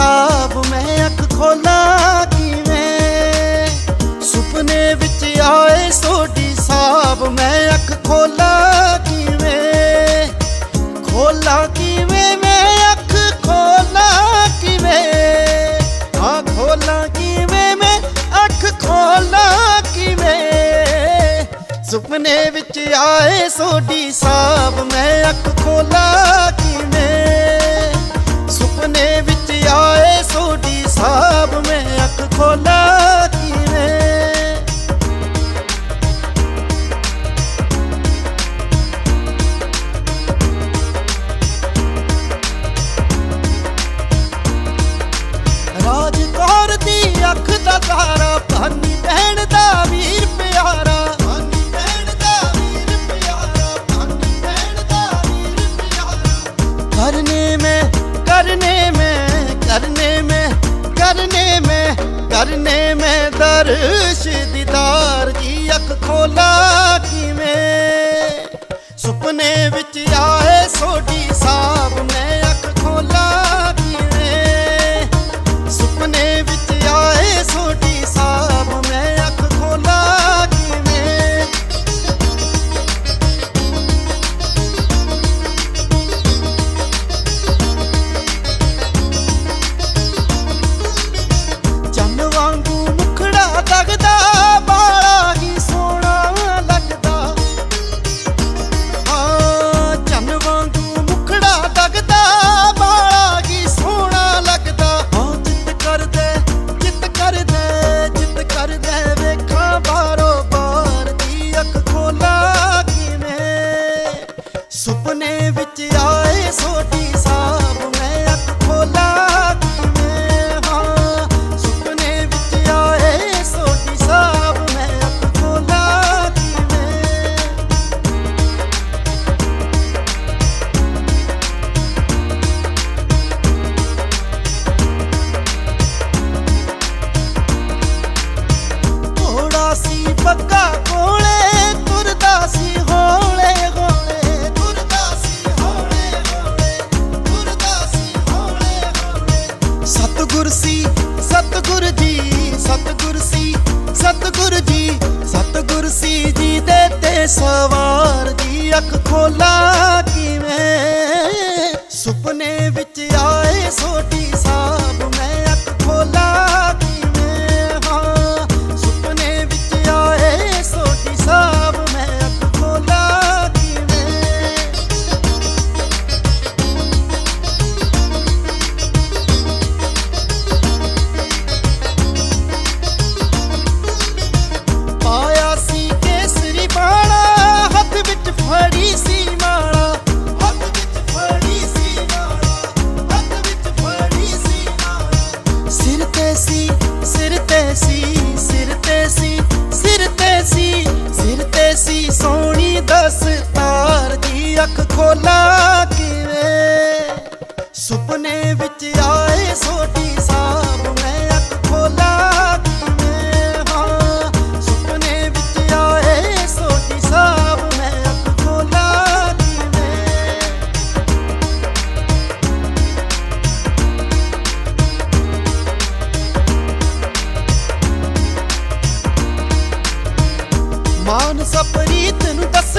ਸਾਬ ਮੈਂ ਅੱਖ ਖੋਲਾ ਕਿਵੇਂ? ਸੁਪਨੇ ਵਿੱਚ ਆਏ ਸੋਡੀ ਸਾਬ ਮੈਂ ਅੱਖ ਖੋਲਾਂ ਕਿਵੇਂ? ਖੋਲਾਂ ਕਿਵੇਂ ਮੈਂ ਅੱਖ ਖੋਲਾ ਕਿਵੇਂ? ਹਾਂ ਖੋਲਾਂ ਕਿਵੇਂ ਮੈਂ ਅੱਖ ਖੋਲਾਂ ਕਿਵੇਂ? ਸੁਪਨੇ ਵਿੱਚ ਆਏ ਸੋਡੀ ਸਾਬ ਮੈਂ ਅੱਖ ਖੋਲਾ ਪਿਆਰਾ ਕਰਨੇ ਮੈਂ ਕਰਨੇ ਮੈਂ ਕਰਨੇ ਮੈਂ ਕਰਨੇ ਮੈਂ ਕਰਨੇ ਮੈਂ ਦਰਸ਼ ਦੀਦਾਰ ਦੀ ਅੱਖ ਖੋਲਾ ਕਿਵੇਂ ਸੁਪਨੇ ਵਿੱਚ ਆਏ ਸੋਡੀ ਸਤਿਗੁਰ ਸੀ, ਸਤਿਗੁਰ ਜੀ, ਸਤਿਗੁਰ ਸੀ ਜੀ ਦੇ ਤੇ ਸਵਾਰ ਜੀ ਅੱਖ ਖੋਲਾ ਕਿਵੇਂ? ਸੁਪਨੇ ਵਿੱਚ ਆਏ ਸੋਟੀ ਸੁਪਨੇ ਵਿੱਚ ਆਏ ਸੋਡੀ ਸਾਬ ਮੈਂ ਅੱਖ ਖੋਲਾ ਕਿਵੇਂ ਹਾਂ, ਸੁਪਨੇ ਵਿੱਚ ਆਏ ਸੋਡੀ ਸਾਬ ਮੈਂ ਅੱਖ ਖੋਲਾ ਕਿਵੇਂ ਮਾਨ ਸਪਰੀਤ ਨੂੰ ਦੱਸ